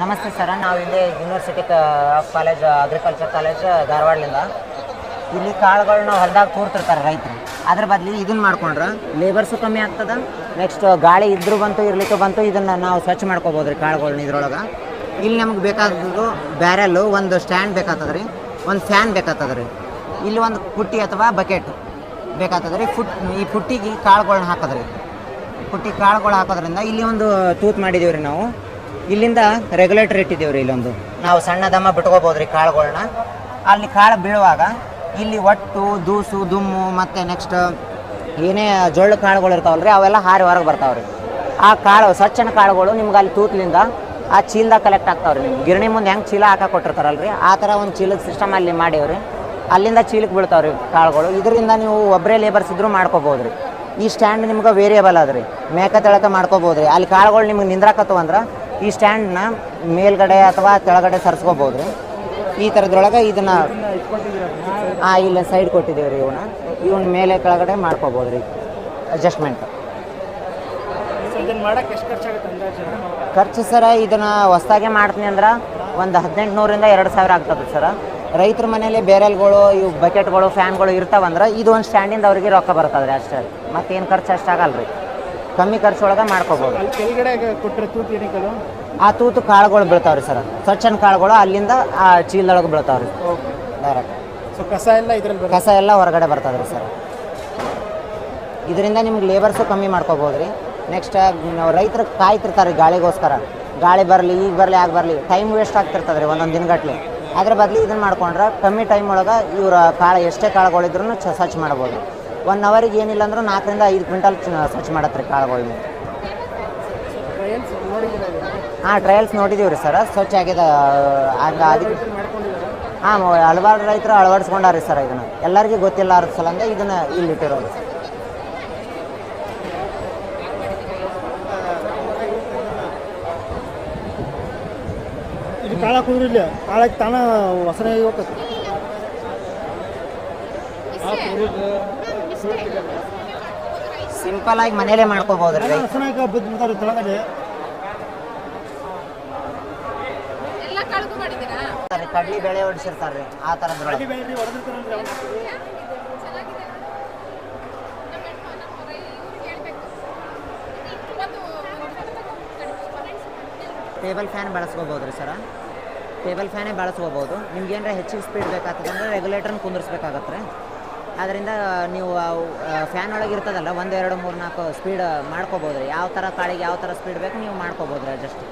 ನಮಸ್ತೆ ಸರ್ ನಾವು ಇಲ್ಲಿ ಯೂನಿವರ್ಸಿಟಿ ಕಾಲೇಜ್ ಅಗ್ರಿಕಲ್ಚರ್ ಕಾಲೇಜ್ ಧಾರವಾಡದಿಂದ. ಇಲ್ಲಿ ಕಾಳುಗಳನ್ನ ಹೊಲದಾಗ ಕೂರ್ತಿರ್ತಾರೆ ರೈತರು. ಅದ್ರ ಬದಲು ಇದನ್ನ ಮಾಡ್ಕೊಂಡ್ರೆ ಲೇಬರ್ಸು ಕಮ್ಮಿ ಆಗ್ತದೆ. ನೆಕ್ಸ್ಟ್ ಗಾಳಿ ಇದ್ರೂ ಬಂತು, ಇರ್ಲಿಕ್ಕೆ ಬಂತು, ಇದನ್ನು ನಾವು ಸ್ವಚ್ಛ ಮಾಡ್ಕೋಬೋದು ರೀ ಕಾಳುಗಳ್ನ ಇದ್ರೊಳಗೆ. ಇಲ್ಲಿ ನಮ್ಗೆ ಬೇಕಾದದ್ದು ಬ್ಯಾರೆಲ್ಲು ಒಂದು ಸ್ಟ್ಯಾಂಡ್ ಬೇಕಾಗ್ತದೆ ಒಂದು ಫ್ಯಾನ್ ಬೇಕಾಗ್ತದೆ ರೀ ಇಲ್ಲಿ ಒಂದು ಪುಟ್ಟಿ ಅಥವಾ ಬಕೆಟ್ ಬೇಕಾಗ್ತದೆ ರೀ ಫುಟ್ ಈ ಪುಟ್ಟಿಗೆ ಕಾಳುಗಳನ್ನ ಹಾಕೋದ್ರಿ. ಪುಟ್ಟಿ ಕಾಳುಗಳು ಹಾಕೋದ್ರಿಂದ ಇಲ್ಲಿ ಒಂದು ತೂತ್ ಮಾಡಿದೀವಿ ರೀ ನಾವು. ಇಲ್ಲಿಂದ ರೆಗ್ಯುಲೇಟರ್ ಇಟ್ಟಿದ್ದೀವಿ ರೀ ಇಲ್ಲೊಂದು. ನಾವು ಸಣ್ಣ ದಮ್ಮ ಬಿಟ್ಕೋಬೋದು ರೀ ಕಾಳುಗಳ್ನ. ಅಲ್ಲಿ ಕಾಳು ಬೀಳುವಾಗ ಇಲ್ಲಿ ಒಟ್ಟು, ದೂಸು, ದುಮ್ಮು, ಮತ್ತು ನೆಕ್ಸ್ಟ್ ಏನೇ ಜೊಳ್ಳು ಕಾಳುಗಳು ಇರ್ತಾವಲ್ಲ ರೀ ಅವೆಲ್ಲ ಹಾರಿ ಹೊರಗೆ ಬರ್ತಾವೆ ರೀ ಆ ಕಾಳು, ಸ್ವಚ್ಛನ ಕಾಳುಗಳು ನಿಮ್ಗೆ ಅಲ್ಲಿ ತೂತ್ಲಿಂದ ಆ ಚೀಲ್ದಾಗ ಕಲೆಕ್ಟ್ ಆಗ್ತಾವ್ರಿ ನಿಮ್ಗೆ. ಗಿರಣಿ ಮುಂದೆ ಹೆಂಗೆ ಚೀಲ ಹಾಕಿ ಕೊಟ್ಟಿರ್ತಾರಲ್ಲ ರೀ ಆ ಥರ ಒಂದು ಚೀಲದ ಸಿಸ್ಟಮ್ ಅಲ್ಲಿ ಮಾಡೇವ್ರಿ. ಅಲ್ಲಿಂದ ಚೀಲಕ್ಕೆ ಬೀಳ್ತಾವ್ರಿ ಕಾಳುಗಳು. ಇದರಿಂದ ನೀವು ಒಬ್ಬರೇ ಲೇಬರ್ಸ್ ಇದ್ದರೂ ಮಾಡ್ಕೋಬೋದು ರೀ ಈ ಸ್ಟ್ಯಾಂಡ್ ನಿಮ್ಗೆ ವೇರಿಯಬಲ್ ಅದ ರೀ ಮೇಕ ತೆಳಕ ಮಾಡ್ಕೋಬೋದು ರೀ ಅಲ್ಲಿ ಕಾಳುಗಳು ನಿಮ್ಗೆ ನಿಂದ್ರಾಕತ್ತವ ಅಂದ್ರೆ ಈ ಸ್ಟ್ಯಾಂಡ್ನ ಮೇಲ್ಗಡೆ ಅಥವಾ ಕೆಳಗಡೆ ಸರಿಸ್ಕೋಬೋದು. ರೀ ಈ ಥರದ್ರೊಳಗೆ ಇದನ್ನು ಹಾಂ ಇಲ್ಲ ಸೈಡ್ ಕೊಟ್ಟಿದ್ದೀವಿ ರೀ ಇವನ್ನ. ಇವನ್ ಮೇಲೆ ಕೆಳಗಡೆ ಮಾಡ್ಕೋಬೋದು ರೀ. ಅಡ್ಜಸ್ಟ್ಮೆಂಟ್ ಖರ್ಚು ಸರ ಇದನ್ನು ಹೊಸ್ದಾಗೆ ಮಾಡ್ತೀನಿ ಅಂದ್ರೆ ಒಂದು ಹದಿನೆಂಟು ನೂರಿಂದ ಎರಡು ಸಾವಿರ ಆಗ್ತದೆ ಸರ. ರೈತರ ಮನೇಲಿ ಬೇರೆಲ್ಗಳು ಇವು ಬಕೆಟ್ಗಳು ಫ್ಯಾನ್ಗಳು ಇರ್ತಾವಂದ್ರೆ ಇದು ಒಂದು ಸ್ಟ್ಯಾಂಡಿಂದ ಅವ್ರಿಗೆ ರೊಕ್ಕ ಬರ್ತದೆ ರೀ ಅಷ್ಟೇ. ಮತ್ತೇನು ಖರ್ಚು ಅಷ್ಟಾಗಲ್ಲ ರೀ ಕಮ್ಮಿ ಖರ್ಚೊಳಗೆ ಮಾಡ್ಕೋಬೋದು. ಅಲ್ಲಿ ಕೆಳಗಡೆ ಕೊಟ್ಟರೆ ತೂತು ಏನಿಕಲು ಆ ತೂತು ಕಾಳುಗಳು ಬೀಳ್ತಾವ್ರಿ ಸರ್. ಸ್ವಚ್ಛನ ಕಾಳುಗಳು ಅಲ್ಲಿಂದ ಆ ಚೀಲದೊಳಗೆ ಬೀಳ್ತಾವ್ರಿ. ಡೈರೆಕ್ಟ್ ಸೊ ಕಸ ಎಲ್ಲ ಇದ್ರಲ್ಲಿ ಕಸ ಎಲ್ಲ ಹೊರಗಡೆ ಬರ್ತದ್ರಿ ರೀ ಸರ್. ಇದರಿಂದ ನಿಮ್ಗೆ ಲೇಬರ್ಸು ಕಮ್ಮಿ ಮಾಡ್ಕೋಬೋದು ರೀ ನೆಕ್ಸ್ಟ್ ರೈತರು ಕಾಯ್ತಿರ್ತಾರೆ ಗಾಳಿಗೋಸ್ಕರ. ಗಾಳಿ ಬರಲಿ ಈಗ ಬರಲಿ ಆಗ ಬರಲಿ. ಟೈಮ್ ವೇಸ್ಟ್ ಆಗ್ತಿರ್ತದೆ ರೀ ಒಂದೊಂದು ದಿನಗಟ್ಲೆ. ಅದ್ರ ಬದಲು ಇದನ್ನ ಮಾಡ್ಕೊಂಡ್ರೆ ಕಮ್ಮಿ ಟೈಮ್ ಒಳಗೆ ಇವರ ಕಾಳು ಎಷ್ಟೇ ಕಾಳುಗಳಿದ್ರು ಸ್ವಚ್ಛ ಮಾಡ್ಬೋದು. ಒನ್ ಅವರಿಗೆ ಏನಿಲ್ಲ ಅಂದ್ರೆ ನಾಲ್ಕರಿಂದ ಐದು ಕ್ವಿಂಟಲ್ ಸ್ವಚ್ಛ ಮಾಡತ್ರಿ ಇದನ್ನ? ಹಾಂ ಟ್ರಯಲ್ಸ್ ನೋಡಿದ್ದೀವಿ ರೀ ಸರ್ ಸ್ವಚ್ಛ ಆಗಿದೆ ಹಂಗೆ ಅದಕ್ಕೆ ಮಾಡ್ಕೊಂಡಿದ್ದಾರೆ ಹಾಂ ಹಲವಾರು ರೈತರು ಅಳವಡಿಸ್ಕೊಂಡಾರಿ ಸರ್ ಇದನ್ನು. ಎಲ್ಲರಿಗೂ ಗೊತ್ತಿಲ್ಲ ಅದ್ರ ಸಲಂದ ಇದನ್ನು ಇಲ್ಲಿ ಇಟ್ಟಿರೋದು. ಇದು ಕಾಳ ಕುದುರಿಲ್ಲ ಕಾಳಕ್ಕೆ ತಾನ ಹೊಸನೇ ಹೋಗ್ತದೆ. ಸಿಂಪಲ್ ಆಗಿ ಮನೇಲೆ ಮಾಡ್ಕೋಬಹುದು ರೀ ಕಡ್ಲಿ ಬೆಳೆ ಹೊಡಿಸಿರ್ತಾರೆ ಆ ತರ ಬೆಳ್ಳಿ ಹೊಡೆದಿರ್ತಾರಲ್ರಿ ಅವ್ನು. ಚೆನ್ನಾಗಿದೆ. ನಮ್ಮ ಹೆಣ್ಣು ನಮ್ಮ ರೈ ಇವ್ರಿಗೆ ಹೇಳ್ಬೇಕು ಇವತ್ತು ಟೇಬಲ್ ಫ್ಯಾನ್ ಬಳಸ್ಕೋಬೋದು ರೀ ಸರ ಟೇಬಲ್ ಫ್ಯಾನೇ ಬಳಸ್ಕೋಬೋದು. ನಿಮ್ಗೆ ಏನಾರ ಹೆಚ್ಚಿಗೆ ಸ್ಪೀಡ್ ಬೇಕಾಗ್ತದೆ ಅಂದರೆ ರೆಗ್ಯುಲೇಟರ್ನ ಕುಂದಿರ್ಸ್ಬೇಕಾಗತ್ತೆ ರೀ ಅದರಿಂದ ನೀವು ಫ್ಯಾನ್ ಒಳಗೆ ಇರ್ತದಲ್ಲ, ಒಂದು, ಎರಡು, ಮೂರು, ನಾಲ್ಕು ಸ್ಪೀಡ್ ಮಾಡ್ಕೋಬೋದು ಯಾವ ಥರ ಕಾಳಿಗೆ ಯಾವ ಥರ ಸ್ಪೀಡ್ ಬೇಕು, ನೀವು ಮಾಡ್ಕೋಬೋದು ಅಡ್ಜಸ್ಟ್